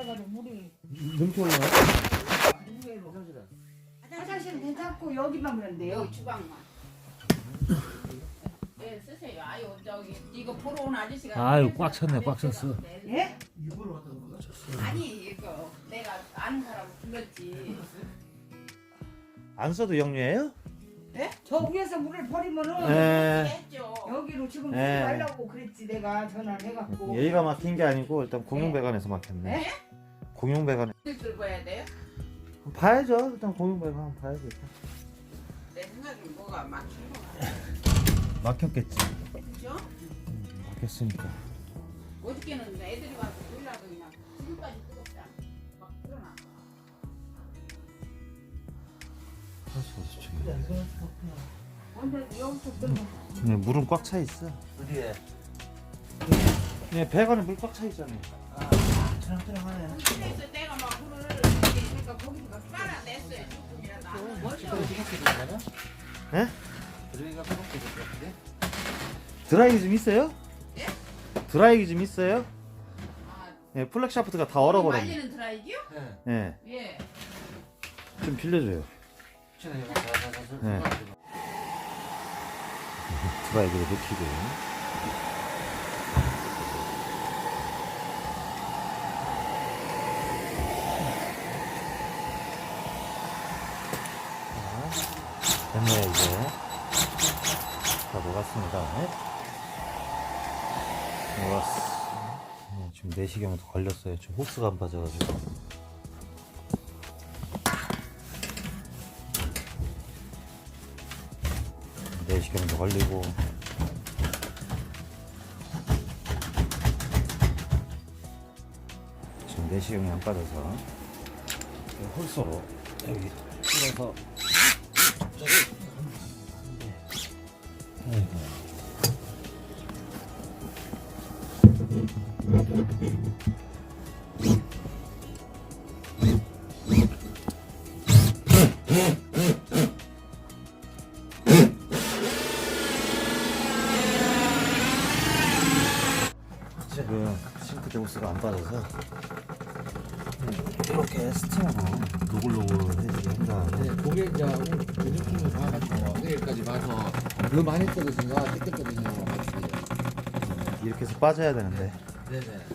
돼가지고 물이 넘쳐 올라와. 화장실은 괜찮고 여기만 그런데요. 주방만. 네 쓰세요. 아유 저기 이거 보러 온 아저씨가. 아유, 꽉 찼네, 꽉 찼어. 예? 아니 이거 내가 아는 사람 불렀지. 안 써도 영유예요? 저 위에서 물을 버리면은 네. 했죠. 여기로 지금 예. 예. 말라고 그랬지 내가 전화를 해갖고. 여기가 막힌 게 아니고 일단 공용배관에서 막혔네. 네? 공용배관. 들 봐야 돼요? 봐야죠. 일단 공용배관 한번 봐야죠. 일단. 내 생각엔 뭐가 막힌 거 같아. 막혔겠지. 그죠? 막혔으니까. 어저께는 애들이 와서 놀라고 그냥 지금까지 뜨겁다. 막 틀어놔. 할수 없어 지금. 근데 여기서 또 네, 물은 꽉 차 있어. 어디에? 네, 배관에 물 꽉 차 있잖아요. 아, 트랑트랑하네. 그래서 내가 막 물을 그러니까 거기서 빨아냈어요. 조금이라도 안 먼저 네? 그러니까 그렇게 될것 같은데? 드라이기 좀 있어요? 예? 드라이기 좀 있어요? 아, 네, 플렉 샤프트가 다 얼어버렸네. 말리는 드라이기요? 네. 네, 예. 좀 빌려줘요. 네. 드라이기를 넣기고. 자, 됐네요, 이제. 다 녹았습니다. 네? 녹았어. 네, 지금 내시경도 걸렸어요. 지금 호스가 안 빠져가지고. 내시경도 걸리고. 지금 내시경이 안 빠져서 홀소로 여기 뚫어서. 지금 싱크대 호스가 안 빠져서 이렇게 스팀으로 노글노글 해주게 한다는데. 네, 그게 이제 1까지 봐서 그 많이 떠도 제가 뜯겼거든요. 이렇게 해서 빠져야 되는데. 네네.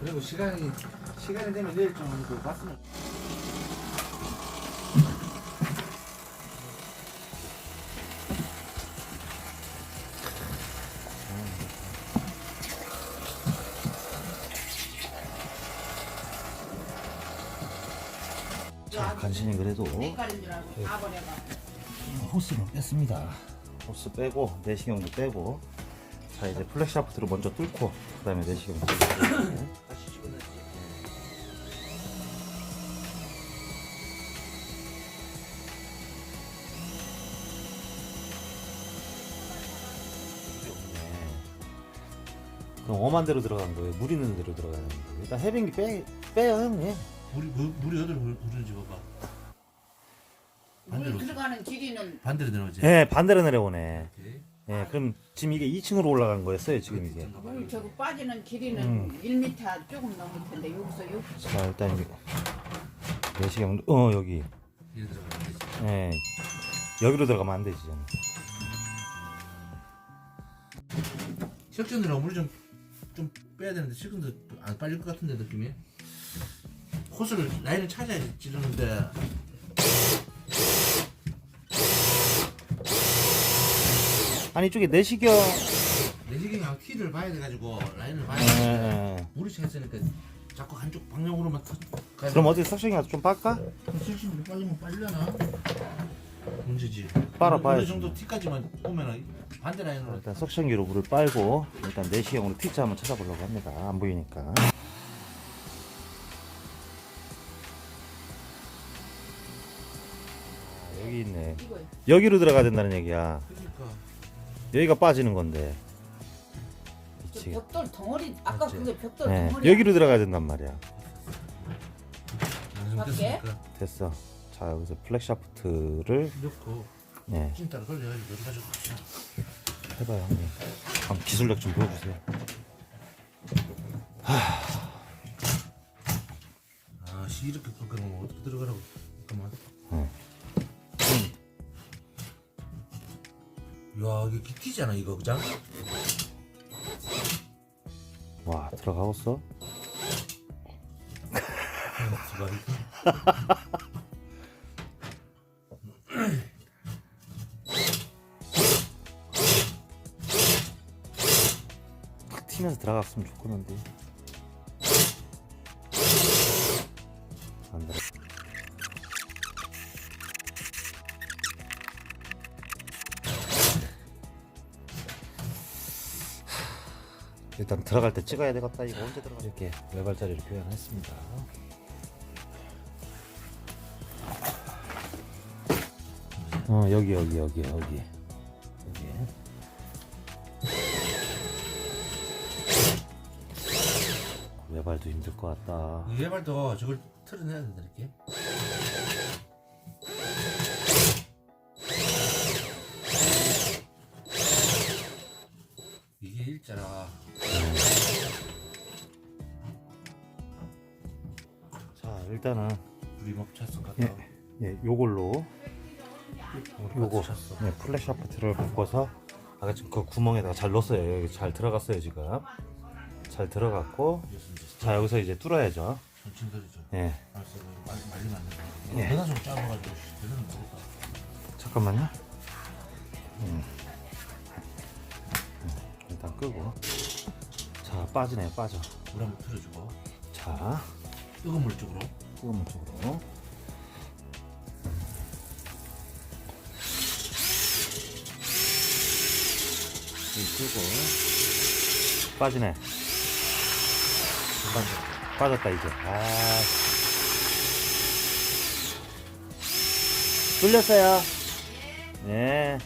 그리고 시간이 시간이 되면 내일 좀 그 봤으면. 간신히 그래도 호스를 뺐습니다. 호스 빼고 내시경도 빼고. 자 이제 플렉 샤프트로 먼저 뚫고 그 다음에 내시경 다시 집어넣지. 그럼 엄한 대로 들어간 거예요? 물 있는 대로 들어가야 되는 거예요? 일단 해빙기 빼, 빼요 형님. 물이 물, 물이 어디로 흐르- 흐르는지 봐봐. 물 반대로. 들어가는 길이는 반대로 내려오지. 예 반대로 내려오네 이렇게. 예 그럼 지금 이게 2층으로 올라간 거였어요 지금 이게 물 저거 빠지는 길이는 음. 1m 조금 넘을 텐데 여기서 여기 자 일단 이게 내시경 어 여기 이리 들어가면 되지. 예 여기로 들어가면 안 되지 저는. 식전으로 물을 좀, 좀 빼야 되는데 식전도 안 빨릴 것 같은데 느낌이. 호스를 라인을 찾아야지 찌르는데 아니 이쪽에 내시경 내시경이 키를 봐야 돼가지고 라인을 봐야 예, 돼. 예. 물이 차 있으니까 자꾸 한쪽 방향으로만 터. 가야 그럼 어떻게 석션이라도 좀 빻까? 실수로 빨리면 빨려나? 문제지. 빨아봐야지. 어느 정도 T까지만 오면은 반대 라인으로 일단 석션기로 물을 빨고 일단 내시경으로 T자 한번 찾아보려고 합니다. 안 보이니까. 아, 여기 있네. 이거 여기로 들어가야 된다는 얘기야. 그러니까 여기가 빠지는 건데. 저. 벽돌 덩어리 아까 맞지? 그게 벽돌 네, 덩어리 여기로 들어가야 된단 말이야. 밖에? 됐으니까 됐어. 자 여기서 플렉 샤프트를 넣고 네, 찐따라 돌려가지고 어디 가지고 가자. 해봐요 형님. 한번 기술력 좀 보여주세요. 같이 이렇게 그러면 어떻게 들어가라고 잠깐만 응. 야 이게 기티잖아 이거 그장 와 탁 튀면서 들어갔으면 좋겠는데 일단 들어갈 때 찍어야 되겠다. 이거 언제 들어가 이렇게 외발자리를 표현했습니다. 어 여기 여기 여기 여기. 여기. 외발도 힘들 것 같다. 이 개발도 저걸 틀어내야 된다 이렇게 일단은 불이 멈췄어 갔다 예, 예 요걸로 요거 네, 플랫 샤프트를 바꿔서 아까 지금 그 구멍에다가 잘 넣었어요. 여기 잘 들어갔어요 지금. 잘 들어갔고 자 여기서 이제 뚫어야죠. 들이죠. 예. 알았어 말, 말리면 안 된다 예. 내가 좀 잠깐만요. 음. 음, 일단 끄고. 자 빠지네요 빠져. 물 한번 틀어주고. 자. 뜨거운 물 쪽으로 물 쪽으로. 이 끄고 빠지네. 빠졌, 빠졌다 이제. 아. 뚫렸어요. 네,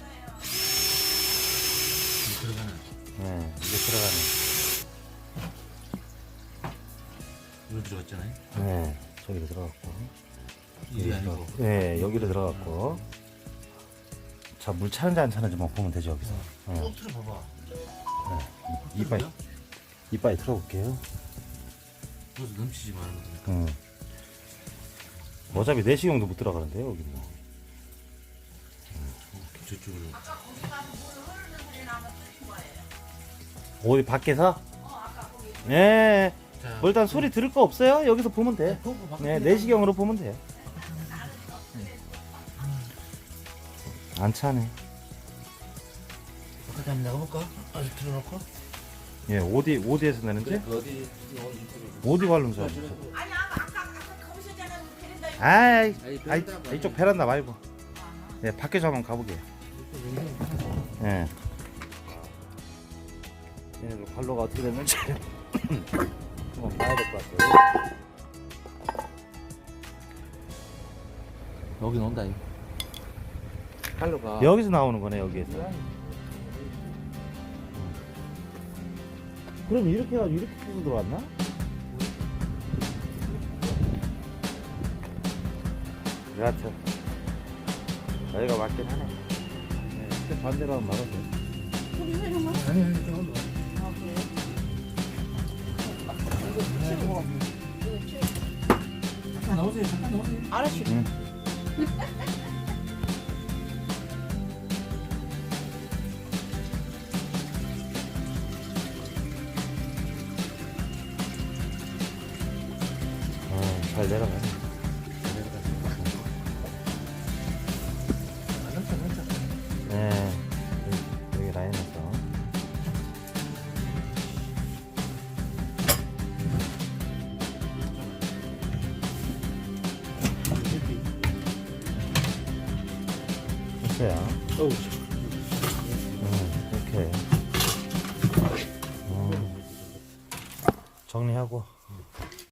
물네 이제 들어가네. 이거 들어갔잖아요. 네 저기로 들어갔고. 이게 아니고. 네 여기로 들어갔고. 자 물 차는지 안 차는지만 보면 되죠 여기서. 네. 쭉 틀어봐봐. 이빨 이빨 틀어볼게요. 그래서 넘치지 말는 거니까 음. 어차피 내시경도 못 들어가는데요 여기 뭐 저쪽으로. 어디 밖에서? 네. 자 뭐 일단 소리 들을 거 없어요. 여기서 보면 돼. 바꿔 네, 내시경으로 보면 돼. 안 차네. 바깥에 한번 나가볼까? 아직 틀어놓고 예, 어디 어디에서 내는지? 그 어디 어디 관련소? 아니 아까 아까 아까 거기서잖아 베란다에 아이, 아이, 베란다 이쪽 베란다 말고. 예, 밖에서 한번 가보게. 예. 얘네들 관로가 어떻게 됐는지 한번 봐야 될 것 같아요. 여기 온다 칼로가 여기서 나오는 거네 여기에서. 그럼 이렇게 해가지고 이렇게 해서 들어왔나? 여하튼 여기가 맞긴 하네. 네, 반대로 하면 말아서. 아니 아니 좀 잠깐 나오세요 잠깐 나오세요 알았어 응. 어, 잘 내려가네. 됐어요. 어우 음, 이렇게. 음, 정리하고